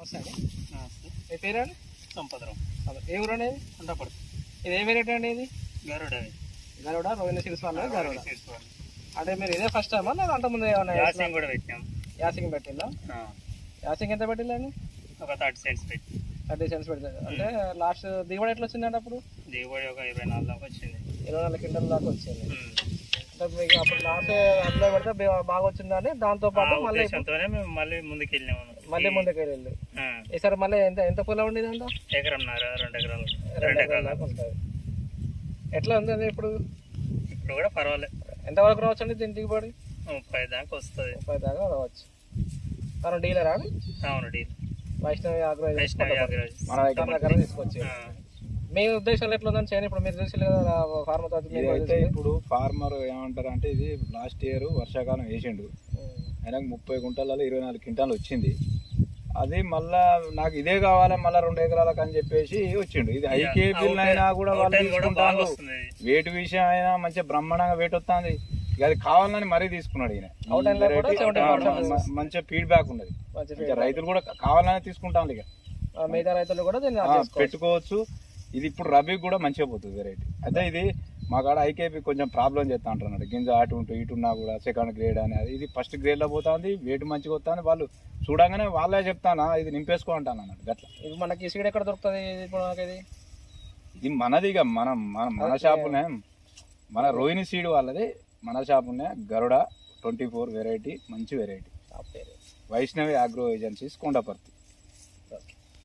వస్తాడు మీ పేరండి? సంపదరావు. ఏ ఊరు అనేది? ఉండపడు ఇది ఏ వెరైటీ అండి ఇది? గరుడ గరుడ రోహిణి సిల్స్ వల్ల గరుడ. అంటే మీరు ఇదే ఫస్ట్ టైమా లేదా అంత ముందు ఏమన్నా యాసింగ్ కూడా పెట్టినాం. యాసింగ్ పెట్టిందా? యాసింగ్ ఎంత పెట్టిందండి ఒక థర్టీ సెంట్స్ పెట్టి. థర్టీ సెంట్స్ పెడతారు అంటే లాస్ట్ దిగుబడి ఎట్లా వచ్చిందండి అప్పుడు? దిగుబడి ఒక ఇరవై నాలుగు దాకా వచ్చింది. ఇరవై నాలుగు క్వింటల్ దాకా వచ్చింది. మీకు అప్పుడు లాస్ట్ అందులో పెడితే బాగా వచ్చిందని దాంతో పాటు మళ్ళీ మేము మళ్ళీ ముందుకు వెళ్ళినాము మళ్ళీ ముందుకు వెళ్ళి ఈసారి మళ్ళీ ఎంత ఎంత పొలం ఉండేది అంట ఎకరంన్నర రెండు ఎకరాలు. రెండు ఎకరాల ఉంటుంది. ఎట్లా ఉంది అది ఇప్పుడు? ఇప్పుడు కూడా పర్వాలేదు ఎంతవరకు రావచ్చు అండి దీని దిగుబడి? ముప్పై దాకా వస్తుంది. ముప్పై దాకా రావచ్చు. తను డీలరా అవును డీల్ వైష్ణవి ఆగ్రో వైష్ణవి అగ్రవాల్. తన దగ్గర తీసుకొచ్చి మీ ఉద్దేశాలు ఎట్లా ఉందని చేయని ఇప్పుడు మీరు తెలిసి కదా ఫార్మర్ ఇదైతే ఇప్పుడు ఫార్మర్ ఏమంటారు అంటే ఇది లాస్ట్ ఇయర్ వర్షాకాలం వేసిండు. ఆయనకు ముప్పై గుంటలలో ఇరవై నాలుగు క్వింటాలు వచ్చింది. అది మళ్ళా నాకు ఇదే కావాలి మళ్ళా రెండు ఎకరాలకు అని చెప్పేసి వచ్చిండు. ఇది ఐకే బిల్ అయినా కూడా వాళ్ళు. వేటు విషయం అయినా మంచిగా బ్రహ్మాండంగా వేటు వస్తుంది. ఇక అది కావాలని మరీ తీసుకున్నాడు ఈయన. ఈ అవుట్ అయినా కూడా variety, 70% ఆ, మ- మంచిగా ఫీడ్బ్యాక్ ఉన్నది. రైతులు కూడా కావాలని తీసుకుంటాం ఇక. మిగతా రైతులు కూడా. పెట్టుకోవచ్చు. ఇది ఇప్పుడు రబీకి కూడా మంచిగా పోతుంది వెరైటీ అయితే ఇది మా కాడ ఐకేపీ కొంచెం ప్రాబ్లం చేస్తా అంటున్నాడు గింజ అటు ఉంటూ ఇటు ఉన్నా కూడా సెకండ్ గ్రేడ్ అనేది ఇది ఫస్ట్ గ్రేడ్లో పోతుంది వెయిట్ మంచిగా వస్తుంది. వాళ్ళు చూడంగానే వాళ్ళే చెప్తానా ఇది నింపేసుకో అంటాను అన్నాడు. గట్ల. ఇది మనకి సీడ్ ఎక్కడ దొరుకుతుంది ఇప్పుడు మనకి ఇది? ఇది మనది ఇక మనం మన మన. షాపునే మన రోహిణి సీడ్ వాళ్ళది మన షాపునే గరుడ ట్వంటీ ఫోర్ వెరైటీ మంచి variety Vaishnavi agro agencies Kondaparthi.